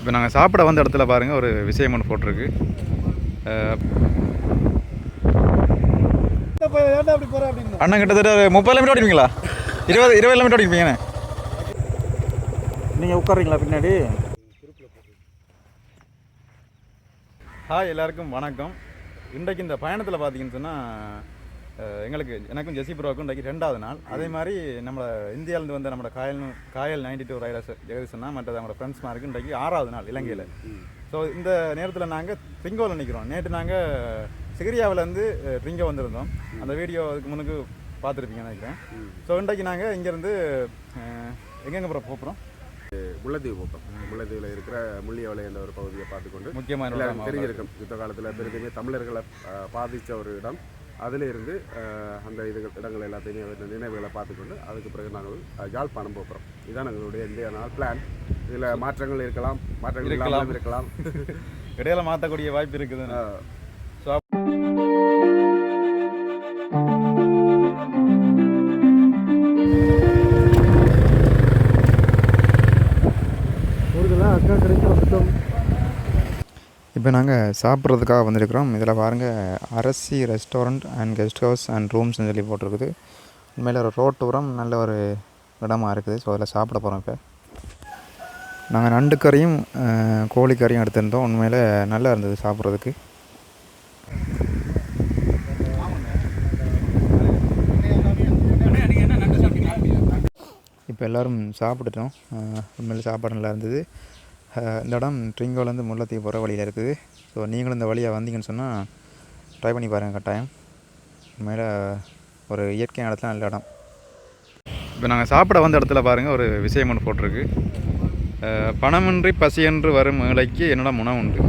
இப்போ நாங்கள் சாப்பிட வந்த இடத்துல பாருங்கள் ஒரு விஷயம் ஒன்று போட்டிருக்கு. அண்ணன் கிட்டத்தட்ட முப்பது கிலோமீட்டர் ஓடிப்பீங்களா? இருபது இருபது கிலோமீட்டர் ஓடிப்பீங்கண்ணே நீங்கள் உட்காருங்களா பின்னாடி? ஹாய் எல்லாருக்கும் வணக்கம். இன்றைக்கு இந்த பயணத்தில் பார்த்தீங்கன்னு சொன்னால் எங்களுக்கு எனக்கும் ஜெசி ப்ரோக்கும் இன்றைக்கு ரெண்டாவது நாள். அதே மாதிரி நம்ம இந்தியாவிலேருந்து வந்த நம்ம Kayal Kayal ninety two riders ஜெகதீசனா மற்றது நம்ம ஃப்ரெண்ட்ஸ் மாருக்கு இன்றைக்கு ஆறாவது நாள் இலங்கையில். ஸோ இந்த நேரத்தில் நாங்கள் ட்ரிங்கோவில் நிற்கிறோம் நேற்று நாங்கள் சிகிரியாவிலேருந்து ட்ரிங்கோ வந்திருந்தோம். அந்த வீடியோ அதுக்கு முன்னுக்கு பார்த்துருப்பீங்கன்னு நினைக்கிறேன். ஸோ இன்றைக்கு நாங்கள் இங்கேருந்து எங்கெங்கே போகிற போகிறோம் முல்லைத்தீவு பக்கம் முல்லைத்தீவில் இருக்கிற முள்ளியவளை என்ற ஒரு பகுதியை பார்த்துக்கொண்டு முக்கியமான தெரிஞ்சிருக்கும். யுத்த காலத்தில் பெருமையுமே தமிழர்களை பாதித்த ஒரு இடம். அதில் இருந்து அந்த இது இடங்கள் எல்லாத்தையுமே அந்த நினைவுகளை பார்த்துக்கொண்டு அதுக்கு பிறகு நாங்கள் யாழ்ப்பாணம் போகிறோம். இதுதான் எங்களுடைய இந்திய நாள் பிளான் இதில் மாற்றங்கள் இருக்கலாம் மாற்றங்கள் இல்லாமல் இருக்கலாம். இடையில மாற்றக்கூடிய வாய்ப்பு இருக்குது. இப்போ நாங்கள் சாப்பிட்றதுக்காக வந்திருக்கிறோம். இதில் பாருங்கள் Arasi restaurant and guest house and ரூம்ஸ்னு சொல்லி போட்டிருக்குது. உண்மையில் ஒரு ரோட்டோரம் நல்ல ஒரு இடமா இருக்குது. ஸோ அதில் சாப்பிட போகிறோம் இப்போ. நாங்கள் நண்டு கறியும் கோழிக்கறியும் எடுத்திருந்தோம். உண்மையில் நல்லா இருந்தது சாப்பிட்றதுக்கு. இப்போ எல்லோரும் சாப்பிட்டுட்டோம். உண்மையில் சாப்பாடு நல்லா இருந்தது. இந்த இடம் ட்ரிங்கோலேருந்து முல்லைத்தீவு போகிற வழியில் இருக்குது. ஸோ நீங்களும் இந்த வழியாக வந்தீங்கன்னு சொன்னால் ட்ரை பண்ணி பாருங்கள் கட்டாயம். உண்மையில் ஒரு இயற்கையான இடத்துல நல்ல இடம். இப்போ நாங்கள் சாப்பிட வந்த இடத்துல பாருங்கள் ஒரு விஷயம் ஒன்று போட்டிருக்கு. பணமின்றி பசியென்று வரும் ஏழைக்கு என்னிடம் உணவு உண்டு.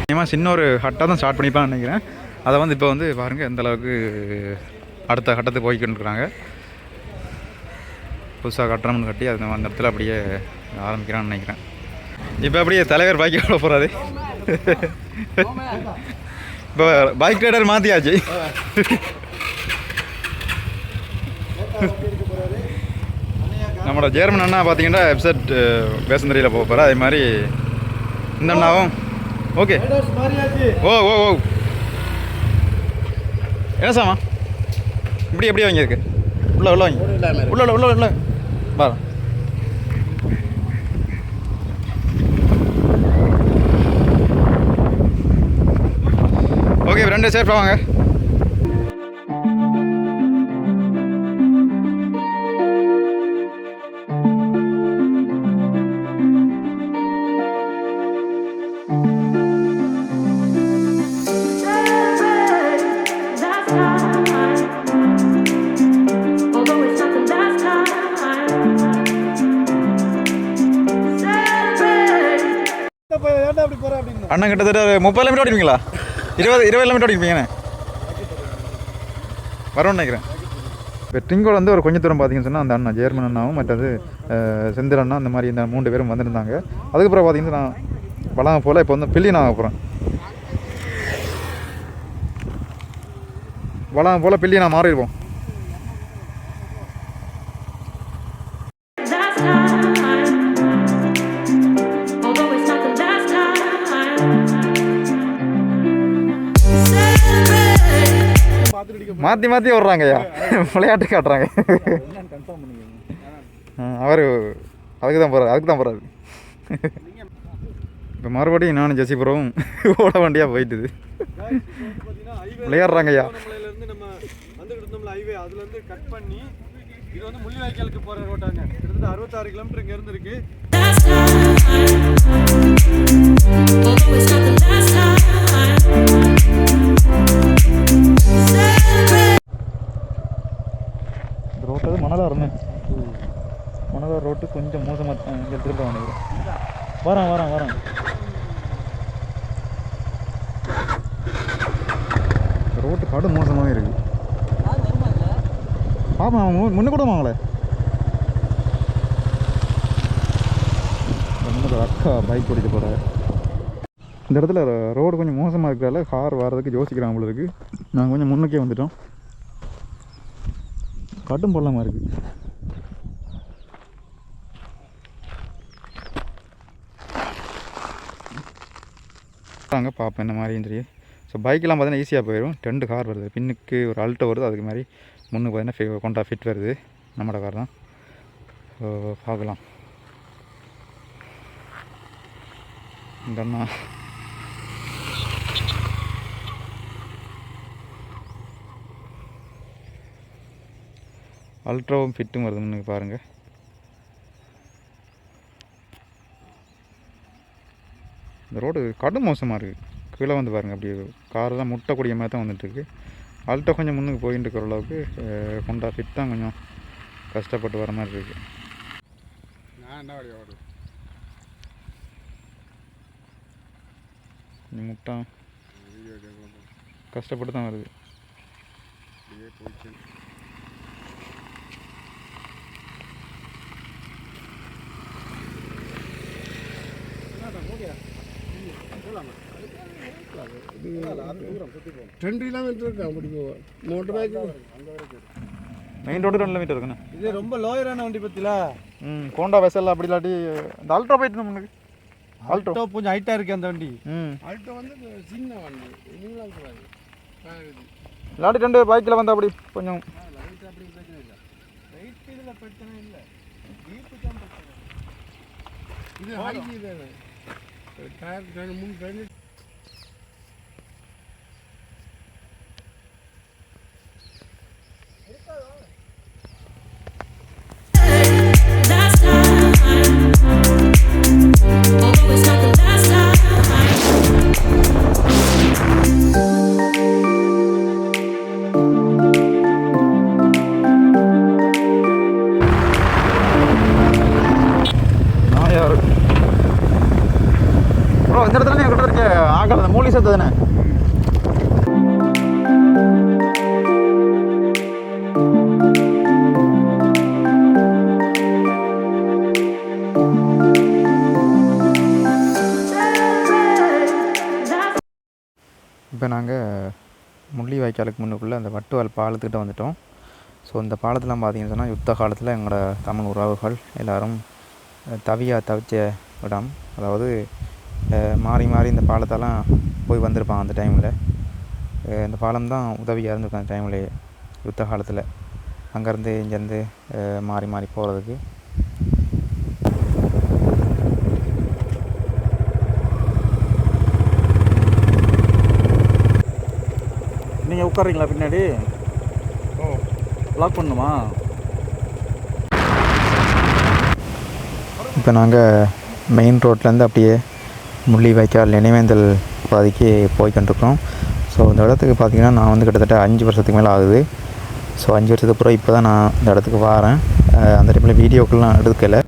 நிச்சயமாக சின்ன ஒரு ஹட்டாக தான் ஸ்டார்ட் பண்ணிப்பான்னு நினைக்கிறேன். அதை வந்து இப்போ வந்து பாருங்கள் எந்த அளவுக்கு அடுத்த கட்டத்துக்கு போய்கிட்டு இருக்கிறாங்க புதுசாக கட்டணம்னு கட்டி அது அந்த இடத்துல அப்படியே ஆரம்பிக்கிறான்னு நினைக்கிறேன். இப்போ அப்படியே தலைவர் பைக் எவ்வளோ போகிறாரு இப்போ பைக் ரைடர் மாற்றியாச்சு நம்மளோட ஜேர்மன் அண்ணா பார்த்தீங்கன்னா வெப்சைட் பேசந்தரியில் போக போகிறா அதே மாதிரி இந்த அண்ணாவும். ஓகே ஓ ஓ ஓ. என்ன சாமா? இப்படி எப்படி வாங்கியிருக்கு. உள்ள உள்ள வாங்கி உள்ள உள்ள உள்ள உள்ள வா ஓகே ரெண்டு சேஃபாக வாங்க. Last அண்ணன் கிட்டத்தட்ட ஒரு முப்பது கிலோமீட்டர் ஓடிப்பீங்களா? இருபது இருபது கிலோமீட்டர் ஓடிப்பீங்கண்ணே வரும்னு நினைக்கிறேன். இப்போ ட்ரிங்கோல் வந்து ஒரு கொஞ்சம் தூரம் பார்த்தீங்கன்னு சொன்னால் அந்த அண்ணா ஜேர்மன் அண்ணாவும் மற்றது செந்தில் அண்ணா அந்த மாதிரி இந்த மூன்று பேரும் வந்திருந்தாங்க. அதுக்கப்புறம் பார்த்தீங்கன்னா நான் வளாக போல் இப்போ வந்து பில்லி நான் போகிறேன் வளாகம் போல் பில்லி நான் மாறிடுவோம் பார்த்துட்டு மாற்றி மாற்றி விட்றாங்கய்யா விளையாட்டு காட்டுறாங்க. அவர் அதுக்கு தான் போகிறார் அதுக்கு தான் போகிறாரு இப்போ மறுபடியும் நானும் ஜெசிபுரவும் ஓட வண்டியாக போயிட்டுது. விளையாடுறாங்க ஐயா இருந்து கட் பண்ணி இது வந்து முள்ளிவாய்க்காலுக்கு போற ரோட்டாங்க கிட்டத்தட்ட அறுபத்தாறு கிலோமீட்டர் இங்க இருந்து ரோட்டு கடும் மோசமாகவே இருக்குது ஆமாம் அவங்க முன்ன கூட வாங்களே அக்கா பைக் ஓடிட்டு போகிற இந்த இடத்துல ரோடு கொஞ்சம் மோசமாக இருக்கிறதால கார் வர்றதுக்கு யோசிக்கிறாங்க உங்களுக்கு நாங்கள் கொஞ்சம் முன்னுக்கே வந்துட்டோம். கட்டும் போடலாமா இருக்குது பார்ப்பேன் இந்த மாதிரி ஸோ பைக்கெலாம் பார்த்தீங்கன்னா ஈஸியாக போயிடும். ரெண்டு கார் வருது. பின்னுக்கு ஒரு அல்ட்டோ வருது. அதுக்கு மாதிரி முன்னுக்கு பார்த்தீங்கன்னா கொண்டா ஃபிட் வருது. நம்மளோட கார் தான். ஸோ பார்க்கலாம். இந்த அண்ணா. அல்ட்ராவும் ஃபிட்டும் வருது முன்னுக்கு பாருங்கள் இந்த ரோடு கடும் மோசமாக இருக்குது கீழே வந்து பாருங்கள் அப்படியே கார் தான் முட்டக்கூடிய மாதிரி தான் வந்துட்டுருக்கு. அல்ட்டோ கொஞ்சம் முன்னுக்கு போயிட்டு இருக்கிற அளவுக்கு ஹோண்டா ஃபிட் தான் கொஞ்சம் கஷ்டப்பட்டு வர மாதிரி இருக்குது நான் என்ன வழி ஓடு இந்த முட்டை கஷ்டப்பட்டு தான் வருது. போச்சு ரெண்டு கிலோமீட்டர் இருக்கு அப்படி போவோம் மோட்டர் பைக் மெயின் ரோடு ரெண்டு மீட்டர் இருக்குண்ணே. இது ரொம்ப லோயரான வண்டி பத்தில. ம் கோண்டா வெசல் அப்படி இல்லாட்டி இந்த அல்ட்ரா போயிட்டு ஆல்டோ ஆல்டோ கொஞ்சம் ஹைட்டா இருக்கு அந்த வண்டி. ம். அல்ட்டோ வந்து சின்ன வண்டி. நீங்களும் கூடாது இல்லாட்டி ரெண்டு பைக்கில் வந்து அப்படி கொஞ்சம் பிரச்சனை இல்ல. இது தானே டயர் மூணு இப்போ நாங்கள் முள்ளி வாய்க்காலுக்கு முன்னுக்குள்ளே அந்த வட்டுவால் பாலத்துக்கிட்ட வந்துட்டோம். ஸோ இந்த பாலத்தெலாம் பார்த்தீங்கன்னு சொன்னால் யுத்த காலத்தில் எங்களோட தமிழ் உறவுகள் எல்லோரும் தவியாக தவிச்ச இடம். அதாவது மாறி மாறி இந்த பாலத்தெல்லாம் போய் வந்திருப்பாங்க அந்த டைமில் இந்த பாலம் தான் உதவியாக இருந்திருக்கும் அந்த டைமில் யுத்த காலத்தில். அங்கேருந்து இங்கேருந்து மாறி மாறி போகிறதுக்கு. உட்காருங்களா பின்னாடி? லாக் பண்ணுமா இப்போ நாங்கள் மெயின் ரோட்லேருந்து அப்படியே முள்ளி வாய்க்கால் நினைவேந்தல் பாதைக்கு போய்கிட்டுருக்கோம் ஸோ இந்த இடத்துக்கு பார்த்தீங்கன்னா நான் வந்து கிட்டத்தட்ட அஞ்சு வருஷத்துக்கு மேலே ஆகுது. ஸோ அஞ்சு வருஷத்துக்கு அப்புறம் இப்போ தான் நான் இந்த இடத்துக்கு வரேன். அந்த டைமில் வீடியோக்கெல்லாம் எடுக்கலை.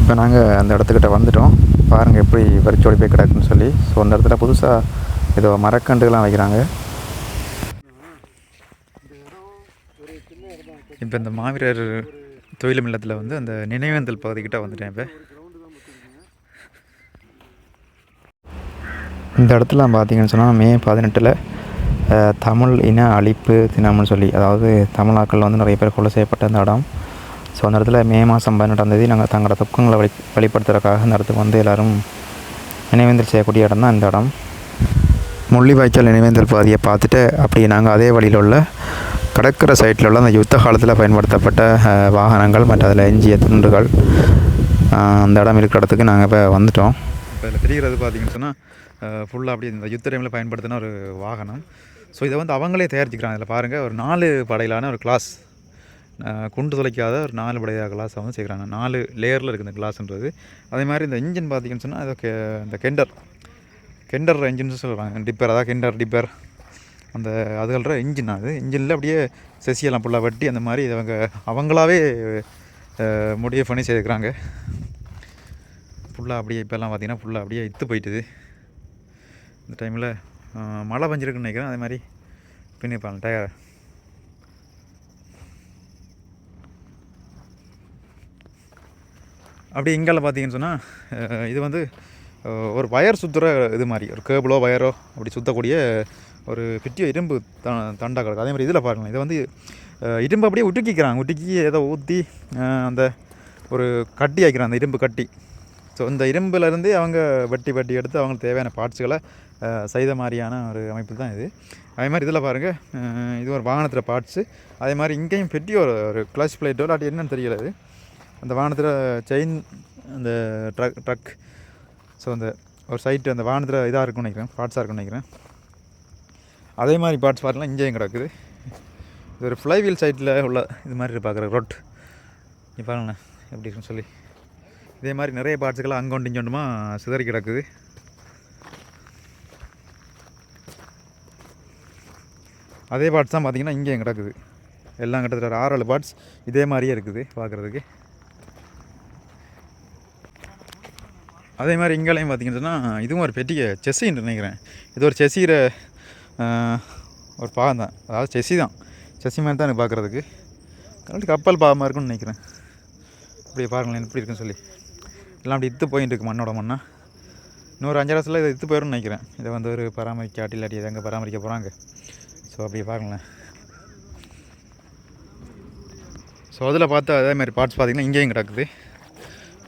இப்போ நாங்கள் அந்த இடத்துக்கிட்ட வந்துட்டோம். பாருங்கள் எப்படி வரிச்சோடி போய் கிடக்குன்னு சொல்லி. ஸோ அந்த இடத்துல புதுசாக ஏதோ மரக்கண்டுகள்லாம் வைக்கிறாங்க. இப்போ இந்த மாவீரர் தொழிலும் இல்லத்தில் வந்து அந்த நினைவேந்தல் பகுதிக்கிட்ட வந்துட்டேன் இப்போ. இந்த இடத்துல பார்த்தீங்கன்னு சொன்னால் மே பதினெட்டில் தமிழ் இன அழிப்பு தினம்னு சொல்லி அதாவது தமிழாக்கள் வந்து நிறைய பேர் கொலை செய்யப்பட்ட அந்த இடம். ஸோ அந்த இடத்துல மே மாதம் பதினெட்டாம் தேதி நாங்கள் தங்களோட துக்கங்களை வழி வெளிப்படுத்துறதுக்காக அந்த இடத்துக்கு வந்து எல்லோரும் நினைவேந்தல் செய்யக்கூடிய இடம் தான் இந்த இடம். முள்ளிவாய்க்கால் நினைவேந்தல் பாதையை பார்த்துட்டு அப்படியே நாங்கள் அதே வழியில் உள்ள கடற்கரை சைட்டில் உள்ள அந்த யுத்த காலத்தில் பயன்படுத்தப்பட்ட வாகனங்கள் மற்றும் அதில் எஞ்சிய துண்டுகள் அந்த இடம் இருக்கிற இடத்துக்கு நாங்கள் இப்போ வந்துட்டோம். இப்போ இதில் தெரிகிறது பார்த்தீங்கன்னு சொன்னால் ஃபுல்லாக அப்படி இந்த யுத்த டைமில் பயன்படுத்தின ஒரு வாகனம். ஸோ இதை வந்து அவங்களே தயாரிச்சுக்கிறாங்க. இதில் பாருங்கள் ஒரு நாலு படையிலான ஒரு கிளாஸ் குண்டு துளைக்காத ஒரு நாலு படையாக கிளாஸை வந்து செய்கிறாங்க நாலு லேயரில் இருக்குது இந்த கிளாஸ்ன்றது அதே மாதிரி இந்த இன்ஜின் பார்த்தீங்கன்னு சொன்னால் அது கெ- இந்த கெண்டர் கெண்டர் இன்ஜின்னு சொல்கிறாங்க டிப்பர் அதாவது கெண்டர் டிப்பர். அந்த அதுகள இன்ஜின் அது. இன்ஜினில் அப்படியே செசியெல்லாம் ஃபுல்லாக வெட்டி அந்த மாதிரி அவங்க அவங்களாவே முடிவு பண்ணி செய்துக்கிறாங்க. ஃபுல்லாக அப்படியே இப்போல்லாம் பார்த்தீங்கன்னா ஃபுல்லாக அப்படியே இத்து போயிட்டுது. இந்த டைமில் மழை பெஞ்சிருக்குன்னு நினைக்கிறேன். அதே மாதிரி பின்னிப்பாங்க டயர். அப்படி இங்கால பார்த்தீங்கன்னு சொன்னால் இது வந்து ஒரு வயர் சுற்றுற இது மாதிரி. ஒரு கேபிளோ வயரோ அப்படி சுற்றக்கூடிய ஒரு பெரிய இரும்பு த தண்டா கிடக்கு. அதே மாதிரி இதில் பாருங்களேன். இதை வந்து இரும்பு அப்படியே உட்டுக்கிக்கிறாங்க. உட்டுக்கி ஏதோ ஊற்றி அந்த ஒரு கட்டி ஆக்கிறாங்க அந்த இரும்பு கட்டி. ஸோ இந்த இரும்புலேருந்தே அவங்க வெட்டி வெட்டி எடுத்து அவங்களுக்கு தேவையான பார்ட்ஸுகளை செய்த மாதிரியான ஒரு அமைப்பு தான் இது. அதே மாதிரி இதில் பாருங்கள் இது ஒரு வாகனத்தில் பார்ட்ஸு. அதே மாதிரி இங்கேயும் பெட்டி ஒரு ஒரு கிளச் பிளேட்டோ இல்லாட்டி என்னன்னு தெரியல இது. அந்த வாகனத்தில் செயின் அந்த ட்ரக் ட்ரக் ஸோ அந்த ஒரு சைட்டு அந்த வாகனத்தில் இதாக இருக்கும்னு நினைக்கிறேன். பார்ட்ஸாக இருக்கும்னு நினைக்கிறேன். அதே மாதிரி பார்ட்ஸ் பார்ட்லாம் இங்கேயும் கிடக்குது. இது ஒரு ஃப்ளைவீல் சைட்டில் உள்ள இது மாதிரி பார்க்குற ரொட் நீ பாருங்கண்ணே எப்படி இருக்குன்னு சொல்லி. இதே மாதிரி நிறைய பார்ட்ஸுக்கெல்லாம் அங்கொண்டு இங்கொண்டுமா சிதறி கிடக்குது. அதே பார்ட்ஸ் தான் பார்த்தீங்கன்னா இங்கேயும் கிடக்குது. எல்லாம் கிட்டத்தட்ட ஒரு ஆறு ஏழு பார்ட்ஸ் இதே மாதிரியே இருக்குது பார்க்குறதுக்கு அதே மாதிரி இங்கேலையும் பார்த்தீங்கன்னு சொன்னால் இதுவும் ஒரு பெட்டிகை செஸ்ஸின்னு நினைக்கிறேன். இது ஒரு செஸ்ஸிகிற ஒரு பாகம் தான். அதாவது செசி தான். செஸ்ஸி மாதிரி தான் எனக்கு பார்க்குறதுக்கு. கரெக்ட் கப்பல் பாகமாக இருக்கும்னு நினைக்கிறேன். அப்படியே பாருங்களேன் எப்படி இருக்குன்னு சொல்லி. எல்லாம் அப்படி இத்து போயிட்டு இருக்கு மண்ணோட மண்ணா. இன்னொரு அஞ்சு வருஷத்தில் இதை இத்து போயிடும்னு நினைக்கிறேன். இதை வந்து ஒரு பராமரிக்காட்டி இல்லாட்டி இதை எங்கே பராமரிக்க போகிறாங்க ஸோ அப்படியே பாருங்களேன். ஸோ அதில் பார்த்தா அதே மாதிரி பார்ட்ஸ் பார்த்திங்கன்னா இங்கேயும் கிடக்குது.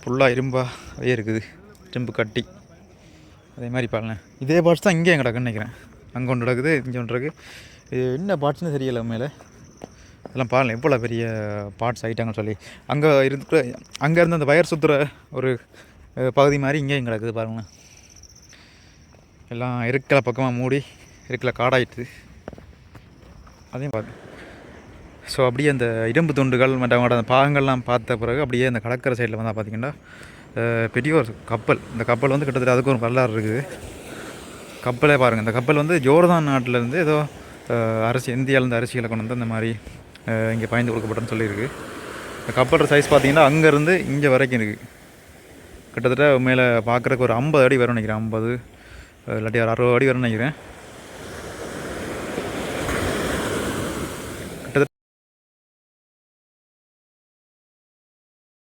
ஃபுல்லாக இரும்பாகவே இருக்குது. இரும்பு கட்டி. அதே மாதிரி பாருங்களேன். இதே பார்ட்ஸ் தான் இங்கேயும் கிடக்குன்னு நினைக்கிறேன். அங்கே ஒன்று நடக்குது இங்கே ஒன்று இருக்குது இது என்ன பார்ட்ஸ்னு தெரியலை மேலே இதெல்லாம் பாருங்கள் எவ்வளோ பெரிய பார்ட்ஸ் ஆகிட்டாங்கன்னு சொல்லி. அங்கே இருந்து அங்கே இருந்து அந்த வயர் சுற்றுற ஒரு பகுதி மாதிரி இங்கேயும் கிடக்குது பாருங்களேன். எல்லாம் இருக்கிற பக்கமாக மூடி இருக்கல காடாயிட்டுது அதையும் பார்த்து ஸோ அப்படியே அந்த இரும்பு துண்டுகள் மற்றவங்களோட அந்த பாகங்கள்லாம் பார்த்த பிறகு அப்படியே அந்த கடற்கரை சைடில் வந்தால் பார்த்திங்கன்னா பெரிய ஒரு கப்பல். இந்த கப்பல் வந்து கிட்டத்தட்ட அதுக்கு ஒரு வரலாறு இருக்குது. கப்பலே பாருங்கள் இந்த கப்பல் வந்து ஜோர்தான் நாட்டிலேருந்து ஏதோ அரிசி இந்தியாவிலேருந்து அரிசிகளை கொண்டு வந்து இந்த மாதிரி இங்கே பயந்து கொடுக்கப்பட்டன்னு சொல்லியிருக்கு. இந்த கப்பலோட சைஸ் பார்த்தீங்கன்னா அங்கேருந்து இங்கே வரைக்கும் இருக்குது கிட்டத்தட்ட மேலே பார்க்குறக்கு ஒரு ஐம்பது அடி வரும்னு நினைக்கிறேன். ஐம்பது இல்லாட்டி ஒரு அறுபது அடி வரும்னு நினைக்கிறேன்.